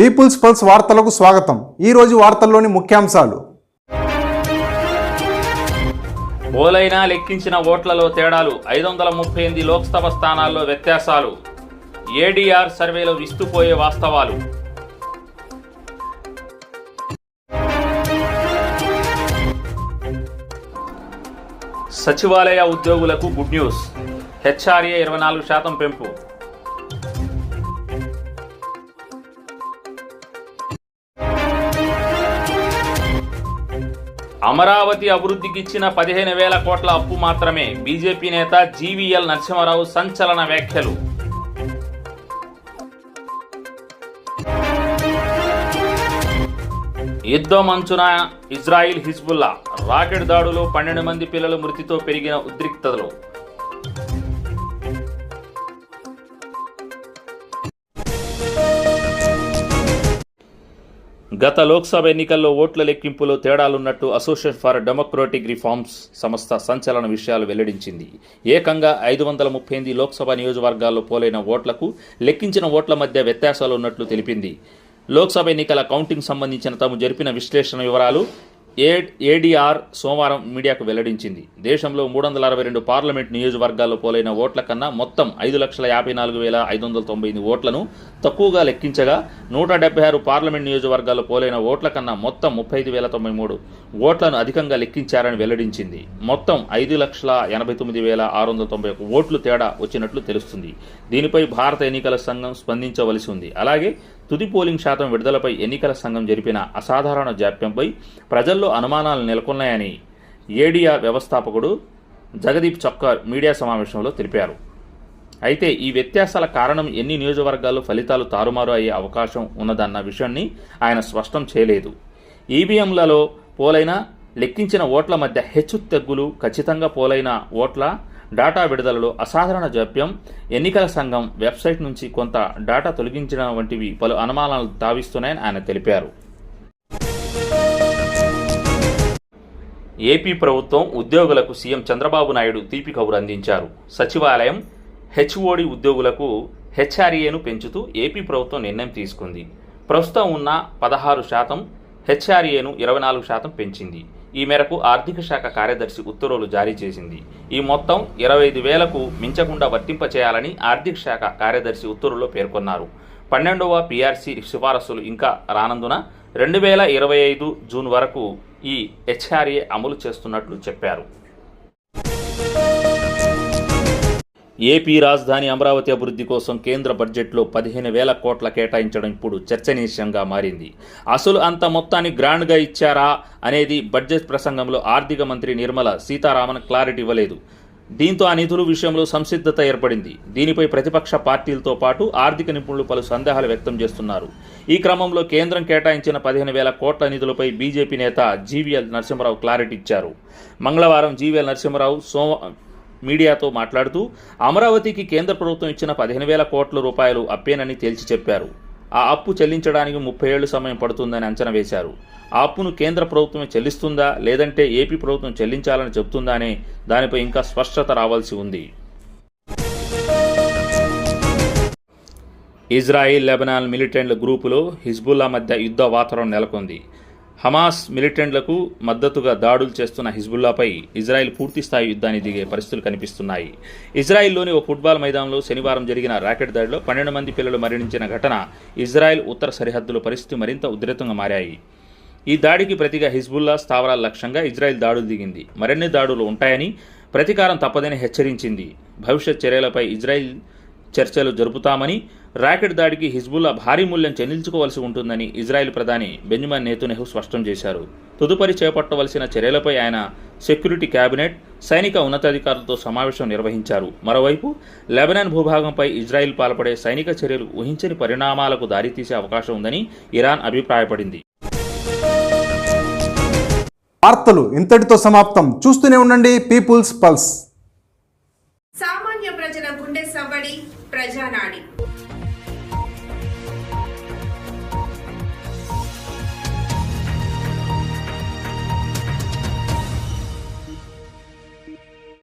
Peoples pulse వార్తలకు స్వాగతం. ఈరోజు వార్తల్లోని ముఖ్యాంశాలు. బోలైనా లెక్కించిన ఓట్లలో తేడాలు ఐదు వందల ముప్పై ఎనిమిది లోక్సభ స్థానాల్లో వ్యత్యాసాలు. ఏడీఆర్ సర్వేలో విస్తుపోయే వాస్తవాలు. సచివాలయ ఉద్యోగులకు గుడ్ న్యూస్. హెచ్ఆర్ఏ ఇరవై నాలుగు శాతం పెంపు. అమరావతి అభివృద్ధికి ఇచ్చిన పదిహేను వేల కోట్ల అప్పు మాత్రమే బీజేపీ నేత జీవీఎల్ నరసింహారావు సంచలన వ్యాఖ్యలు. యుద్ధం అంచున ఇజ్రాయిల్ హిజ్బుల్లా రాకెట్ దాడులు పన్నెండు మంది పిల్లలు మృతితో పెరిగిన ఉద్రిక్తతలు. గత లోక్సభ ఎన్నికల్లో ఓట్ల లెక్కింపులో తేడాలున్నట్టు అసోసియేషన్ ఫర్ డెమోక్రటిక్ రిఫార్మ్స్ సంస్థ సంచలన విషయాలు వెల్లడించింది. ఏకంగా ఐదు వందల ముప్పై ఎనిమిది లోక్సభ నియోజకవర్గాల్లో పోలైన ఓట్లకు లెక్కించిన ఓట్ల మధ్య వ్యత్యాసాలు ఉన్నట్లు తెలిపింది. లోక్సభ ఎన్నికల కౌంటింగ్ సంబంధించిన తాము జరిపిన విశ్లేషణ వివరాలు ఏ ఏడీఆర్ సోమవారం మీడియాకు వెల్లడించింది. దేశంలో మూడు వందల అరవై రెండు పార్లమెంట్ నియోజకవర్గాల్లో పోలైన ఓట్ల కన్నా మొత్తం ఐదు లక్షల యాభై నాలుగు వేల ఐదు వందల తొంభై ఎనిమిది ఓట్లను తక్కువగా లెక్కించగా నూట డెబ్బై ఆరు పార్లమెంట్ నియోజకవర్గాల్లో పోలైన ఓట్ల కన్నా మొత్తం ముప్పై ఐదు వేల తొంభై మూడు ఓట్లను అధికంగా లెక్కించారని వెల్లడించింది. మొత్తం ఐదు లక్షల ఎనభై తొమ్మిది వేల ఆరు వందల తొంభై ఒక ఓట్లు తేడా వచ్చినట్లు తెలుస్తుంది. దీనిపై భారత ఎన్నికల సంఘం స్పందించవలసి ఉంది. అలాగే తుది పోలింగ్ శాతం విడుదలపై ఎన్నికల సంఘం జరిపిన అసాధారణ జాప్యంపై ప్రజల్లో అనుమానాలు నెలకొన్నాయని ఏడీఆర్ వ్యవస్థాపకుడు జగదీప్ చక్కర్ మీడియా సమావేశంలో తెలిపారు. అయితే ఈ వ్యత్యాసాల కారణం ఎన్ని నియోజకవర్గాల్లో ఫలితాలు తారుమారు అయ్యే అవకాశం ఉన్నదన్న విషయాన్ని ఆయన స్పష్టం చేయలేదు. ఈవీఎంలలో పోలైన లెక్కించిన ఓట్ల మధ్య హెచ్చు తగ్గులు ఖచ్చితంగా పోలైన ఓట్ల డాటా విడుదలలో అసాధారణ జాప్యం ఎన్నికల సంఘం వెబ్సైట్ నుంచి కొంత డాటా తొలగించడం వంటివి పలు అనుమానాలు తావిస్తున్నాయని ఆయన తెలిపారు. ఏపీ ప్రభుత్వం ఉద్యోగులకు సీఎం చంద్రబాబు నాయుడు తీపి కబురు అందించారు. సచివాలయం హెచ్ఓడి ఉద్యోగులకు హెచ్ఆర్ఏను పెంచుతూ ఏపీ ప్రభుత్వం నిర్ణయం తీసుకుంది. ప్రస్తుతం ఉన్న పదహారు శాతం హెచ్ఆర్ఏను ఇరవై నాలుగు శాతం పెంచింది. ఈ మేరకు ఆర్థిక శాఖ కార్యదర్శి ఉత్తర్వులు జారీ చేసింది. ఈ మొత్తం ఇరవై ఐదు వేలకు మించకుండా వర్తింపచేయాలని ఆర్థిక శాఖ కార్యదర్శి ఉత్తర్వుల్లో పేర్కొన్నారు. పన్నెండవ పీఆర్సీ సిఫారసులు ఇంకా రానందున రెండు వేల ఇరవై ఐదు జూన్ వరకు ఈ హెచ్ఆర్ఏ అమలు చేస్తున్నట్లు చెప్పారు. ఏపీ రాజధాని అమరావతి అభివృద్ధి కోసం కేంద్ర బడ్జెట్లో పదిహేను వేల కోట్ల కేటాయించడం ఇప్పుడు చర్చనీయాంశంగా మారింది. అసలు అంత మొత్తాన్ని గ్రాండ్గా ఇచ్చారా అనేది బడ్జెట్ ప్రసంగంలో ఆర్థిక మంత్రి నిర్మల సీతారామన్ క్లారిటీ ఇవ్వలేదు. దీంతో ఆ నిధుల విషయంలో సంసిద్ధత ఏర్పడింది. దీనిపై ప్రతిపక్ష పార్టీలతో పాటు ఆర్థిక నిపుణులు పలు సందేహాలు వ్యక్తం చేస్తున్నారు. ఈ క్రమంలో కేంద్రం కేటాయించిన పదిహేను వేల కోట్ల నిధులపై బీజేపీ నేత జీవీఎల్ నరసింహరావు క్లారిటీ ఇచ్చారు. మంగళవారం జీవీఎల్ నరసింహరావు సోమ మీడియాతో మాట్లాడుతూ అమరావతికి కేంద్ర ప్రభుత్వం ఇచ్చిన పదిహేను వేల కోట్ల రూపాయలు అప్పేనని తేల్చి చెప్పారు. ఆ అప్పు చెల్లించడానికి ముప్పై ఏళ్ళు సమయం పడుతుందని అంచనా వేశారు. ఆ అప్పును కేంద్ర ప్రభుత్వమే చెల్లిస్తుందా లేదంటే ఏపీ ప్రభుత్వం చెల్లించాలని చెబుతుందానే దానిపై ఇంకా స్పష్టత రావాల్సి ఉంది. ఇజ్రాయిల్ లెబనాన్ మిలిటెంట్ల గ్రూపులో హిజ్బుల్లా మధ్య యుద్ధ వాతావరణం నెలకొంది. హమాస్ మిలిటెంట్లకు మద్దతుగా దాడులు చేస్తున్న హిజ్బుల్లాపై ఇజ్రాయెల్ పూర్తిస్థాయి యుద్ధాన్ని దిగే పరిస్థితులు కనిపిస్తున్నాయి. ఇజ్రాయెల్లోని ఓ ఫుట్బాల్ మైదానంలో శనివారం జరిగిన రాకెట్ దాడిలో పన్నెండు మంది పిల్లలు మరణించిన ఘటన ఇజ్రాయెల్ ఉత్తర సరిహద్దుల పరిస్థితి మరింత ఉధృతంగా మారాయి. ఈ దాడికి ప్రతిగా హిజ్బుల్లా స్థావరాల లక్ష్యంగా ఇజ్రాయెల్ దాడులు దిగింది. మరిన్ని దాడులు ఉంటాయని ప్రతీకారం తప్పదని హెచ్చరించింది. భవిష్యత్ చర్యలపై ఇజ్రాయెల్ చర్చలు జరుపుతామని రాకెట్ దాడికి హిజ్బుల్లా భారీ మూల్యం చెల్లించుకోవాల్సి ఉంటుందని ఇజ్రాయెల్ ప్రధాని బెంజమిన్ నేతునెహు స్పష్టం చేశారు. తదుపరి చేపట్టవలసిన చర్యలపై ఆయన సెక్యూరిటీ కేబినెట్ సైనిక ఉన్నతాధికారులతో సమావేశం నిర్వహించారు. మరోవైపు లెబనాన్ భూభాగంపై ఇజ్రాయెల్ పాల్పడే సైనిక చర్యలు ఊహించని పరిణామాలకు దారితీసే అవకాశం ఉందని ఇరాన్ అభిప్రాయపడింది. వార్తలు ఇంతటితో సమాప్తం. చూస్తూనే ఉండండి పీపుల్స్ పల్స్. సామాన్య ప్రజల గుండె సవ్వడి ప్రజానాడి.